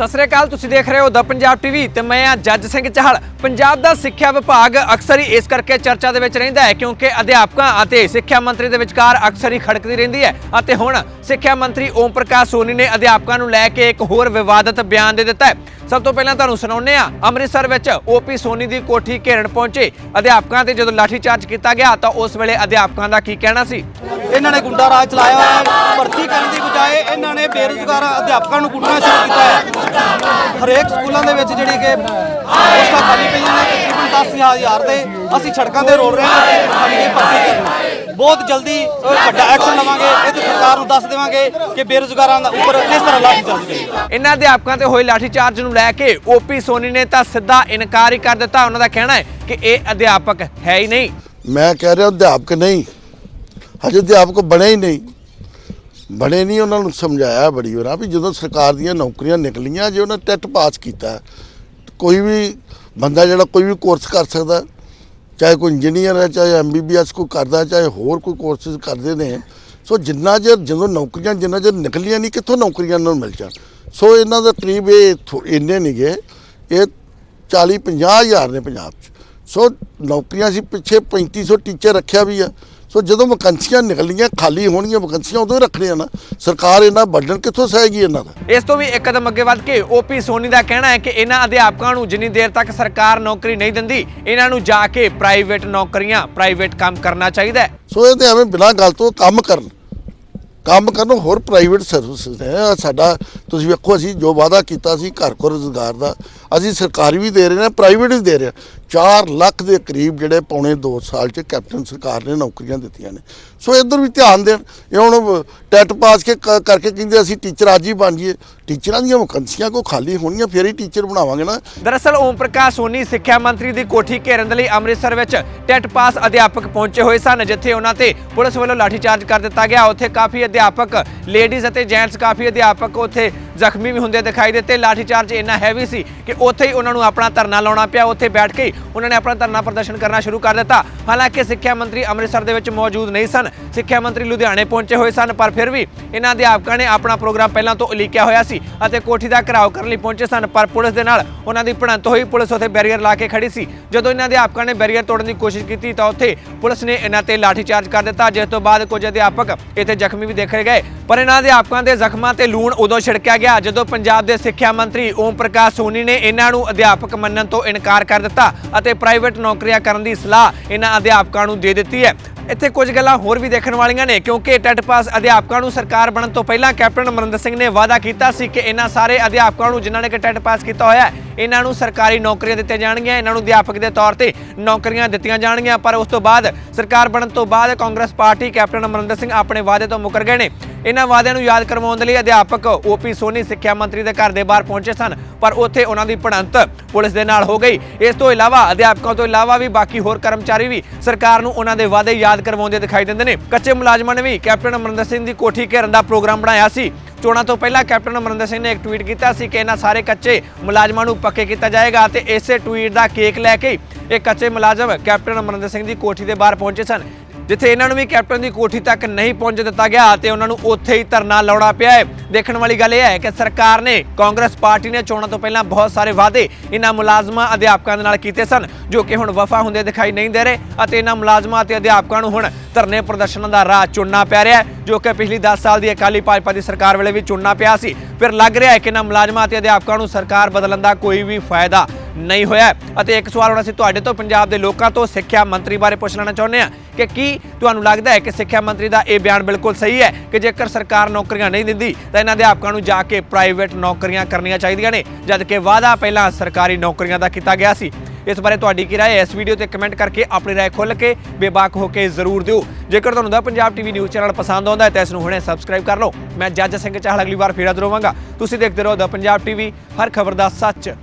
ਸਤਿ ਸ੍ਰੀ ਅਕਾਲ, ਤੁਸੀਂ ਦੇਖ ਰਹੇ ਹੋ ਦ ਪੰਜਾਬ ਟੀਵੀ ਤੇ ਮੈਂ ਆ ਜੱਜ ਸਿੰਘ ਚਾਹਲ ਪੰਜਾਬ ਦਾ ਸਿੱਖਿਆ ਵਿਭਾਗ ਅਕਸਰ ਹੀ ਇਸ ਕਰਕੇ ਚਰਚਾ ਦੇ ਵਿੱਚ ਰਹਿੰਦਾ ਹੈ ਕਿਉਂਕਿ ਅਧਿਆਪਕਾਂ ਅਤੇ ਸਿੱਖਿਆ ਮੰਤਰੀ ਦੇ ਵਿਚਕਾਰ ਅਕਸਰ ਹੀ ਖੜਕਦੀ ਰਹਿੰਦੀ ਹੈ। ਅਤੇ ਹੁਣ ਸਿੱਖਿਆ ਮੰਤਰੀ ਓਮ ਪ੍ਰਕਾਸ਼ ਸੋਨੀ ਨੇ ਅਧਿਆਪਕਾਂ ਨੂੰ ਲੈ ਕੇ ਇੱਕ ਹੋਰ ਵਿਵਾਦਤ ਬਿਆਨ ਦੇ ਦਿੱਤਾ ਹੈ। ਸਭ ਤੋਂ ਪਹਿਲਾਂ ਤੁਹਾਨੂੰ ਸੁਣਾਉਂਦੇ ਆ ਅੰਮ੍ਰਿਤਸਰ ਵਿੱਚ ਓਪੀ ਸੋਨੀ ਦੀ ਕੋਠੀ ਘੇਰਣ ਪਹੁੰਚੇ। ਅਧਿਆਪਕਾਂ ਤੇ ਜਦੋਂ ਲਾਠੀਚਾਰਜ ਕੀਤਾ ਗਿਆ ਤਾਂ ਉਸ ਵੇਲੇ ਅਧਿਆਪਕਾਂ ਦਾ ਕੀ ਕਹਿਣਾ ਸੀ? ਇਹਨਾਂ ਨੇ ਗੁੰਡਾ ਰਾਜ ਚਲਾਇਆ ਹੋਇਆ ਹੈ। ਭਰਤੀ ਕਰਨ ਦੀ ਬਜਾਏ ਇਹਨਾਂ ਨੇ ਬੇਰੁਜ਼ਗਾਰ ਅਧਿਆਪਕਾਂ ਨੂੰ ਕੁੱਟਣਾ ਸ਼ੁਰੂ ਕੀਤਾ ਹੈ। ਹਰੇਕ ਸਕੂਲਾਂ ਦੇ ਵਿੱਚ ਜਿਹੜੀ ਕਿ ਪੋਸਟਾਂ ਖਾਲੀ ਪਈਆਂ ਨੇ ਤਕਰੀਬਨ 10000 ਦੇ। ਅਸੀਂ ਸੜਕਾਂ ਤੇ ਰੋਲ ਰਹੇ ਹਾਂ ਕਿ ਸਾਡੀ ਇਹ ਭਰਤੀ ਕਰਨੀ ਬਹੁਤ ਜਲਦੀ ਵੱਡਾ ਐਕਸ਼ਨ ਲਵਾਂਗੇ ਇਹ ਤੇ ਸਰਕਾਰ ਨੂੰ ਦੱਸ ਦੇਵਾਂਗੇ ਕਿ ਬੇਰੁਜ਼ਗਾਰਾਂ ਦਾ ਉੱਪਰ ਕਿਸ ਤਰ੍ਹਾਂ ਲਾਠੀ ਚੱਲ ਰਹੀ ਹੈ ਇਹਨਾਂ ਅਧਿਆਪਕਾਂ ਤੇ ਹੋਏ ਲਾਠੀਚਾਰਜ ਨੂੰ ਲੈ ਕੇ ਓਪੀ ਸੋਨੀ ਨੇ ਤਾਂ ਸਿੱਧਾ ਇਨਕਾਰ ਹੀ ਕਰ ਦਿੱਤਾ। ਉਹਨਾਂ ਦਾ ਕਹਿਣਾ ਹੈ ਕਿ ਇਹ ਅਧਿਆਪਕ ਹੈ ਹੀ ਨਹੀਂ। ਮੈਂ ਕਹਿ ਰਿਹਾ ਅਧਿਆਪਕ ਨਹੀਂ ਹਜੇ ਅਧਿਆਪਕ ਬਣੇ ਹੀ ਨਹੀਂ। ਬਣੇ ਨਹੀਂ, ਉਹਨਾਂ ਨੂੰ ਸਮਝਾਇਆ ਬੜੀ ਵਾਰ ਵੀ ਜਦੋਂ ਸਰਕਾਰ ਦੀਆਂ ਨੌਕਰੀਆਂ ਨਿਕਲੀਆਂ, ਜੇ ਉਹਨਾਂ ਟੈਟ ਪਾਸ ਕੀਤਾ, ਕੋਈ ਵੀ ਬੰਦਾ ਜਿਹੜਾ ਕੋਈ ਵੀ ਕੋਰਸ ਕਰ ਸਕਦਾ, ਚਾਹੇ ਕੋਈ ਇੰਜੀਨੀਅਰ ਹੈ, ਚਾਹੇ ਐਮਬੀਬੀਐਸ ਕੋਈ ਕਰਦਾ, ਚਾਹੇ ਹੋਰ ਕੋਈ ਕੋਰਸਿਸ ਕਰਦੇ ਨੇ, ਸੋ ਜਿੰਨਾ ਚਿਰ ਜਦੋਂ ਨੌਕਰੀਆਂ, ਜਿੰਨਾ ਚਿਰ ਨਿਕਲੀਆਂ ਨਹੀਂ, ਕਿੱਥੋਂ ਨੌਕਰੀਆਂ ਇਹਨਾਂ ਨੂੰ ਮਿਲ ਜਾਣ? ਸੋ ਇਹਨਾਂ ਦਾ ਕਰੀਬ ਇਹ ਥੋ- ਇੰਨੇ ਨਹੀਂਗੇ ਇਹ 40 50 ਹਜ਼ਾਰ ਨੇ ਪੰਜਾਬ 'ਚ। ਸੋ ਨੌਕਰੀਆਂ ਸੀ, ਪਿੱਛੇ 3500 ਟੀਚਰ ਰੱਖਿਆ ਵੀ ਆ। ਸੋ ਜਦੋਂ ਵੈਕੰਸੀਆਂ ਨਿਕਲੀਆਂ ਖਾਲੀ ਹੋਣਗੀਆਂ ਵੈਕੰਸੀਆਂ ਉਦੋਂ ਹੀ ਰੱਖਣੀਆਂ ਨਾ। ਸਰਕਾਰ ਇਹਨਾਂ ਬਰਡਨ ਕਿੱਥੋਂ ਸਹੇਗੀ ਇਹਨਾਂ ਦਾ? ਇਸ ਤੋਂ ਵੀ ਇੱਕ ਕਦਮ ਅੱਗੇ ਵੱਧ ਕੇ ਓਪੀ ਸੋਨੀ ਦਾ ਕਹਿਣਾ ਹੈ ਕਿ ਇਹਨਾਂ ਅਧਿਆਪਕਾਂ ਨੂੰ ਜਿੰਨੀ ਦੇਰ ਤੱਕ ਸਰਕਾਰ ਨੌਕਰੀ ਨਹੀਂ ਦਿੰਦੀ ਇਹਨਾਂ ਨੂੰ ਜਾ ਕੇ ਪ੍ਰਾਈਵੇਟ ਨੌਕਰੀਆਂ ਪ੍ਰਾਈਵੇਟ ਕੰਮ ਕਰਨਾ ਚਾਹੀਦਾ ਹੈ। ਸੋ ਇਹ ਤੇ ਐਵੇਂ ਬਿਨਾਂ ਗੱਲ ਤੋਂ ਕੰਮ ਕਰਨ। ਕੰਮ ਕਰਨ ਹੋਰ ਪ੍ਰਾਈਵੇਟ ਸਰਵਿਸਿਜ਼ ਨੇ। ਆਹ ਸਾਡਾ ਤੁਸੀਂ ਵੇਖੋ ਅਸੀਂ ਜੋ ਵਾਅਦਾ ਕੀਤਾ ਸੀ ਘਰ ਕੋ ਰੋਜ਼ਗਾਰ ਦਾ ਅਸੀਂ ਸਰਕਾਰੀ ਵੀ ਦੇ ਰਹੇ ਹਾਂ ਪ੍ਰਾਈਵੇਟ ਵੀ ਦੇ ਰਹੇ 4 ਲੱਖ ਦੇ ਕਰੀਬ ਜਿਹੜੇ ਪੌਣੇ 2 ਸਾਲ ਚ ਕੈਪਟਨ ਸਰਕਾਰ ਨੇ ਨੌਕਰੀਆਂ ਦਿੱਤੀਆਂ ਨੇ। ਸੋ ਇੱਧਰ ਵੀ ਧਿਆਨ ਦੇਣ। ਇਹ ਹੁਣ ਟੈਟ ਪਾਸ ਕੇ ਕਰਕੇ ਕਹਿੰਦੇ ਅਸੀਂ ਟੀਚਰ ਅੱਜ ਹੀ ਬਣ ਜਾਈਏ। ਟੀਚਰਾਂ ਦੀਆਂ ਵੈਕੰਸੀਆਂ ਕੋ ਖਾਲੀ ਹੋਣਗੀਆਂ ਫਿਰ ਹੀ ਟੀਚਰ ਬਣਾਵਾਂਗੇ ਨਾ। ਦਰਅਸਲ ਓਮ ਪ੍ਰਕਾਸ਼ ਸੋਨੀ ਸਿੱਖਿਆ ਮੰਤਰੀ ਦੀ ਕੋਠੀ ਘੇਰਨ ਦੇ ਲਈ ਅੰਮ੍ਰਿਤਸਰ ਵਿੱਚ ਟੈਟ ਪਾਸ ਅਧਿਆਪਕ ਪਹੁੰਚੇ ਹੋਏ ਸਨ, ਜਿੱਥੇ ਉਹਨਾਂ ਤੇ ਪੁਲਿਸ ਵੱਲੋਂ ਲਾਠੀਚਾਰਜ ਕਰ ਦਿੱਤਾ ਗਿਆ। ਉੱਥੇ ਕਾਫੀ ਅਧਿਆਪਕ ਲੇਡੀਜ਼ ਅਤੇ ਜੈਂਟਸ ਕਾਫੀ ਅਧਿਆਪਕ ਉੱਥੇ ਜ਼ਖਮੀ ਵੀ ਹੁੰਦੇ ਦਿਖਾਈ ਦਿੱਤੇ। ਲਾਠੀਚਾਰਜ ਇੰਨਾ ਹੈਵੀ ਸੀ ਕਿ ਉੱਥੇ ਹੀ ਉਹਨਾਂ ਨੂੰ ਆਪਣਾ ਧਰਨਾ ਲਾਉਣਾ ਪਿਆ। ਉੱਥੇ ਬੈਠ ਕੇ ਹੀ ਉਹਨਾਂ ਨੇ ਆਪਣਾ ਧਰਨਾ ਪ੍ਰਦਰਸ਼ਨ ਕਰਨਾ ਸ਼ੁਰੂ ਕਰ ਦਿੱਤਾ। ਹਾਲਾਂਕਿ ਸਿੱਖਿਆ ਮੰਤਰੀ ਅੰਮ੍ਰਿਤਸਰ ਦੇ ਵਿੱਚ ਮੌਜੂਦ ਨਹੀਂ ਸਨ। ਸਿੱਖਿਆ ਮੰਤਰੀ ਲੁਧਿਆਣੇ ਪਹੁੰਚੇ ਹੋਏ ਸਨ, ਪਰ ਫਿਰ ਵੀ ਇਹਨਾਂ ਅਧਿਆਪਕਾਂ ਨੇ ਆਪਣਾ ਪ੍ਰੋਗਰਾਮ ਪਹਿਲਾਂ ਤੋਂ ਉਲੀਕਿਆ ਹੋਇਆ ਸੀ ਅਤੇ ਕੋਠੀ ਦਾ ਘਰਾਓ ਕਰਨ ਲਈ ਪਹੁੰਚੇ ਸਨ, ਪਰ ਪੁਲਿਸ ਦੇ ਨਾਲ ਉਹਨਾਂ ਦੀ ਭਿੜੰਤ ਹੋਈ। ਪੁਲਿਸ ਉੱਥੇ ਬੈਰੀਅਰ ਲਾ ਕੇ ਖੜੀ ਸੀ। ਜਦੋਂ ਇਹਨਾਂ ਅਧਿਆਪਕਾਂ ਨੇ ਬੈਰੀਅਰ ਤੋੜਨ ਦੀ ਕੋਸ਼ਿਸ਼ ਕੀਤੀ ਤਾਂ ਉੱਥੇ ਪੁਲਿਸ ਨੇ ਇਹਨਾਂ ਤੇ ਲਾਠੀਚਾਰਜ ਕਰ ਦਿੱਤਾ, ਜਿਸ ਤੋਂ ਬਾਅਦ ਕੁਝ ਅਧਿਆਪਕ ਇੱਥੇ ਜ਼ਖਮੀ ਵੀ ਦੇਖੇ ਗਏ। ਪਰ ਇਹਨਾਂ ਅਧਿਆਪਕਾਂ ਦੇ ਜ਼ਖਮਾਂ ਤੇ ਲੂਣ ਉਦੋਂ ਛਿੜਕਿਆ ਗਿਆ ਜਦੋਂ ਪੰਜਾਬ ਦੇ ਸਿੱਖਿਆ ਮੰਤਰੀ ਓਮ ਪ੍ਰਕਾਸ਼ ਸੋਨੀ ਨੇ ਇਹਨਾਂ ਨੂੰ ਅਧਿਆਪਕ ਮੰਨਣ ਤੋਂ ਇਨਕਾਰ ਕਰ ਦਿੱਤਾ ਅਤੇ ਪ੍ਰਾਈਵੇਟ ਨੌਕਰੀਆਂ ਕਰਨ ਦੀ ਸਲਾਹ ਇਹਨਾਂ ਅਧਿਆਪਕਾਂ ਨੂੰ ਦੇ ਦਿੱਤੀ ਹੈ। ਇੱਥੇ ਕੁਝ ਗੱਲਾਂ ਹੋਰ ਵੀ ਦੇਖਣ ਵਾਲੀਆਂ ਨੇ, ਕਿਉਂਕਿ ਟੈਟ ਪਾਸ ਅਧਿਆਪਕਾਂ ਨੂੰ ਸਰਕਾਰ ਬਣਨ ਤੋਂ ਪਹਿਲਾਂ ਕੈਪਟਨ ਅਮਰਿੰਦਰ ਸਿੰਘ ਨੇ ਵਾਅਦਾ ਕੀਤਾ ਸੀ ਕਿ ਇਹਨਾਂ ਸਾਰੇ ਅਧਿਆਪਕਾਂ ਨੂੰ ਜਿਨ੍ਹਾਂ ਨੇ ਕਿ ਟੈਟ ਪਾਸ ਕੀਤਾ ਹੋਇਆ ਹੈ, ਇਹਨਾਂ ਨੂੰ ਸਰਕਾਰੀ ਨੌਕਰੀਆਂ ਦਿੱਤੀਆਂ ਜਾਣਗੀਆਂ, ਇਹਨਾਂ ਨੂੰ ਅਧਿਆਪਕ ਦੇ ਤੌਰ ਤੇ ਨੌਕਰੀਆਂ ਦਿੱਤੀਆਂ ਜਾਣਗੀਆਂ। ਪਰ ਉਸ ਤੋਂ ਬਾਅਦ ਸਰਕਾਰ ਬਣਨ ਤੋਂ ਬਾਅਦ Congress party captain Amarinder Singh ਆਪਣੇ ਵਾਅਦੇ ਤੋਂ ਮੁਕਰ ਗਏ ਨੇ। ਇਹਨਾਂ ਵਾਅਦਿਆਂ ਨੂੰ ਯਾਦ ਕਰਵਾਉਣ ਦੇ ਲਈ ਅਧਿਆਪਕ ਓਪੀ ਸੋਨੀ ਸਿੱਖਿਆ ਮੰਤਰੀ ਦੇ ਘਰ ਦੇ ਬਾਹਰ ਪਹੁੰਚੇ ਸਨ, ਪਰ ਉੱਥੇ ਉਹਨਾਂ ਦੀ ਭਿੜੰਤ ਪੁਲਿਸ ਦੇ ਨਾਲ ਹੋ ਗਈ। ਇਸ ਤੋਂ ਇਲਾਵਾ ਅਧਿਆਪਕਾਂ ਤੋਂ ਇਲਾਵਾ ਵੀ ਬਾਕੀ ਹੋਰ ਕਰਮਚਾਰੀ ਵੀ ਸਰਕਾਰ ਨੂੰ ਉਹਨਾਂ ਦੇ ਵਾਅਦੇ ਯਾਦ ਕਰਵਾਉਂਦੇ ਦਿਖਾਈ ਦਿੰਦੇ ਨੇ। ਕੱਚੇ ਮੁਲਾਜ਼ਮਾਂ ਨੇ ਵੀ ਕੈਪਟਨ ਅਮਰਿੰਦਰ ਸਿੰਘ ਦੀ ਕੋਠੀ ਘੇਰਨ ਦਾ ਪ੍ਰੋਗਰਾਮ ਬਣਾਇਆ ਸੀ। ਚੋਣਾਂ ਤੋਂ ਪਹਿਲਾਂ ਕੈਪਟਨ ਅਮਰਿੰਦਰ ਸਿੰਘ ਨੇ ਇੱਕ ਟਵੀਟ ਕੀਤਾ ਸੀ ਕਿ ਇਹਨਾਂ ਸਾਰੇ ਕੱਚੇ ਮੁਲਾਜ਼ਮਾਂ ਨੂੰ ਪੱਕੇ ਕੀਤਾ ਜਾਏਗਾ ਤੇ ਇਸੇ ਟਵੀਟ ਦਾ ਕੇਕ ਲੈ ਕੇ ਇਹ ਕੱਚੇ ਮੁਲਾਜ਼ਮ ਕੈਪਟਨ ਅਮਰਿੰਦਰ ਸਿੰਘ ਦੀ ਕੋਠੀ ਦੇ ਬਾਹਰ ਪਹੁੰਚੇ ਸਨ। ਜਿੱਥੇ ਇਹਨਾਂ ਨੂੰ ਵੀ ਕੈਪਟਨ ਦੀ ਕੋਠੀ ਤੱਕ ਨਹੀਂ ਪਹੁੰਚ ਦਿੱਤਾ ਗਿਆ ਤੇ ਉਹਨਾਂ ਨੂੰ ਉੱਥੇ ਹੀ ਧਰਨਾ ਲਾਉਣਾ ਪਿਆ ਹੈ। ਦੇਖਣ ਵਾਲੀ ਗੱਲ ਇਹ ਹੈ ਕਿ ਸਰਕਾਰ ਨੇ ਕਾਂਗਰਸ ਪਾਰਟੀ ਨੇ ਚੋਣਾਂ ਤੋਂ ਪਹਿਲਾਂ ਬਹੁਤ ਸਾਰੇ ਵਾਅਦੇ ਇਹਨਾਂ ਮੁਲਾਜ਼ਮਾਂ ਅਧਿਆਪਕਾਂ ਦੇ ਨਾਲ ਕੀਤੇ ਸਨ, ਜੋ ਕਿ ਹੁਣ ਵਫਾ ਹੁੰਦੇ ਦਿਖਾਈ ਨਹੀਂ ਦੇ ਰਹੇ ਅਤੇ ਇਹਨਾਂ ਮੁਲਾਜ਼ਮਾਂ ਅਤੇ ਅਧਿਆਪਕਾਂ ਨੂੰ ਹੁਣ ਧਰਨੇ ਪ੍ਰਦਰਸ਼ਨਾਂ ਦਾ ਰਾਹ ਚੁਣਨਾ ਪੈ ਰਿਹਾ ਹੈ, ਜੋ ਕਿ ਪਿਛਲੀ 10 ਸਾਲ ਦੀ ਅਕਾਲੀ ਭਾਜਪਾ ਦੀ ਸਰਕਾਰ ਵੇਲੇ ਵੀ ਚੁਣਨਾ ਪਿਆ ਸੀ। ਫਿਰ ਲੱਗ ਰਿਹਾ ਹੈ ਕਿ ਇਹਨਾਂ ਮੁਲਾਜ਼ਮਾਂ ਅਤੇ ਅਧਿਆਪਕਾਂ ਨੂੰ ਸਰਕਾਰ ਬਦਲਣ ਦਾ ਕੋਈ ਵੀ ਫਾਇਦਾ ਨਹੀਂ ਹੋਇਆ। ਅਤੇ ਇੱਕ ਸਵਾਲ ਹੁਣ ਅਸੀਂ ਤੁਹਾਡੇ ਤੋਂ ਪੰਜਾਬ ਦੇ ਲੋਕਾਂ ਤੋਂ ਸਿੱਖਿਆ ਮੰਤਰੀ ਬਾਰੇ ਪੁੱਛ ਲੈਣਾ ਚਾਹੁੰਦੇ ਹਾਂ ਕਿ ਕੀ ਤੁਹਾਨੂੰ ਲੱਗਦਾ ਹੈ ਕਿ ਸਿੱਖਿਆ ਮੰਤਰੀ ਦਾ ਇਹ ਬਿਆਨ ਬਿਲਕੁਲ ਸਹੀ ਹੈ ਕਿ ਜੇਕਰ ਸਰਕਾਰ ਨੌਕਰੀਆਂ ਨਹੀਂ ਦਿੰਦੀ, ਤਾਂ ਇਹਨਾਂ ਅਧਿਆਪਕਾਂ ਨੂੰ ਜਾ ਕੇ ਪ੍ਰਾਈਵੇਟ ਨੌਕਰੀਆਂ ਕਰਨੀਆਂ ਚਾਹੀਦੀਆਂ ਨੇ, ਜਦ ਕਿ ਵਾਅਦਾ ਪਹਿਲਾਂ ਸਰਕਾਰੀ ਨੌਕਰੀਆਂ ਦਾ ਕੀਤਾ ਗਿਆ ਸੀ। ਇਸ ਬਾਰੇ ਤੁਹਾਡੀ ਕੀ ਰਾਏ ਹੈ? ਇਸ ਵੀਡੀਓ ਤੇ ਕਮੈਂਟ ਕਰਕੇ ਆਪਣੀ ਰਾਏ ਖੁੱਲ੍ਹ ਕੇ ਬੇਬਾਕ ਹੋ ਕੇ ਜ਼ਰੂਰ ਦਿਓ। ਜੇਕਰ ਤੁਹਾਨੂੰ ਦਾ ਪੰਜਾਬ ਟੀਵੀ ਨਿਊਜ਼ ਚੈਨਲ ਪਸੰਦ ਆਉਂਦਾ ਹੈ, ਤਾਂ ਇਸ ਨੂੰ ਹੁਣੇ ਸਬਸਕ੍ਰਾਈਬ ਕਰ ਲਓ। ਮੈਂ ਜੱਜ ਸਿੰਘ ਚਾਹਲ ਅਗਲੀ ਵਾਰ ਫੇਰ ਹਾਜ਼ਰ ਹੋਵਾਂਗਾ ਤੁਸੀਂ ਦੇਖਦੇ ਰਹੋ ਦਾ ਪੰਜਾਬ ਟੀਵੀ, ਹਰ ਖਬਰ ਦਾ ਸੱਚ।